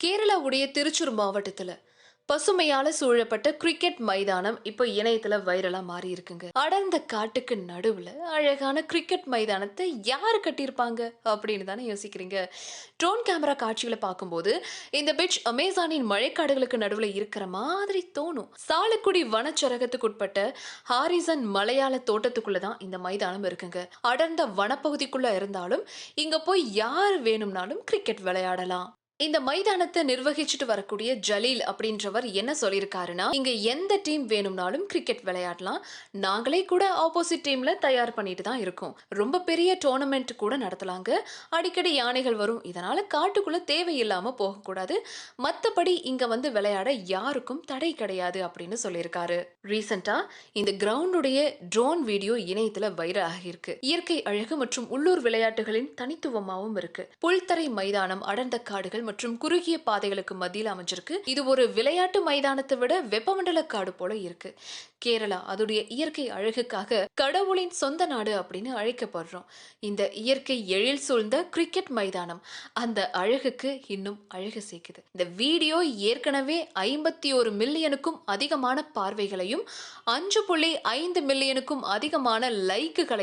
கேரளாவுடைய திருச்சூர் மாவட்டத்துல பசுமையால சூழப்பட்ட கிரிக்கெட் மைதானம் இப்போ இணையத்துல வைரலா மாறி இருக்குங்க அடர்ந்த காட்டுக்கு நடுவுல அழகான கிரிக்கெட் மைதானத்தை யார் கட்டியிருப்பாங்க அப்படின்னு தானே யோசிக்கிறீங்க. ட்ரோன் கேமரா காட்சிகளை பார்க்கும்போது இந்த பிட்ச் அமேசானின் மழைக்காடுகளுக்கு நடுவுல இருக்கிற மாதிரி தோணும். சாலக்குடி வனச்சரகத்துக்குட்பட்ட ஹாரிசன் மலையாள தோட்டத்துக்குள்ள தான் இந்த மைதானம் இருக்குங்க. அடர்ந்த வனப்பகுதிக்குள்ள இருந்தாலும் இங்க போய் யார் வேணும்னாலும் கிரிக்கெட் விளையாடலாம். இந்த மைதானத்தை நிர்வகிச்சுட்டு வரக்கூடிய ஜலீல் அப்படின்றவர் என்ன சொல்லியிருக்காருன்னா இங்க எந்த டீம் வேணும்னாலும் கிரிக்கெட் விளையாடலாம். நாங்களே கூட ஆப்போசிட் டீம்ல தயார் பண்ணிட்டு தான் இருக்கோம். ரொம்ப பெரிய டோர்னமெண்ட் கூட நடத்தலாங்க. அடிக்கடி யானைகள் வரும். இதனால காட்டுக்குள்ள தேவையில்லாம போகக்கூடாது. மத்தபடி இங்க வந்து விளையாட யாருக்கும் தடை கிடையாது அப்படின்னு சொல்லியிருக்காரு. ரீசெண்டா இந்த கிரவுண்டுடைய ட்ரோன் வீடியோ இணையத்துல வைரல் ஆகியிருக்கு. இயற்கை அழகு மற்றும் உள்ளூர் விளையாட்டுகளின் தனித்துவமாகவும் இருக்கு. புல்தரை மைதானம் அடர்ந்த காடுகள் மற்றும் குறுகிய பாதைகளுக்கு மத்தியில் அமைஞ்சிருக்கு. இது ஒரு விளையாட்டு மைதானத்தை விட வெப்பமண்டல காடு போல இருக்கு. கேரளா அதோடைய இயற்கை அழகுக்காக கடவுளின் சொந்த நாடு அப்படின்னு அழைக்கப்படுறோம். இந்த இயற்கை எழில் சூழ்ந்த கிரிக்கெட் மைதானம் அந்த அழகுக்கு இன்னும் அழகு சேர்க்குது. இந்த வீடியோ ஏற்கனவே ஐம்பத்தி ஒரு மில்லியனுக்கும் அதிகமான பார்வைகளையும் அஞ்சு புள்ளி ஐந்து மில்லியனுக்கும் அதிகமான லைக்குகளை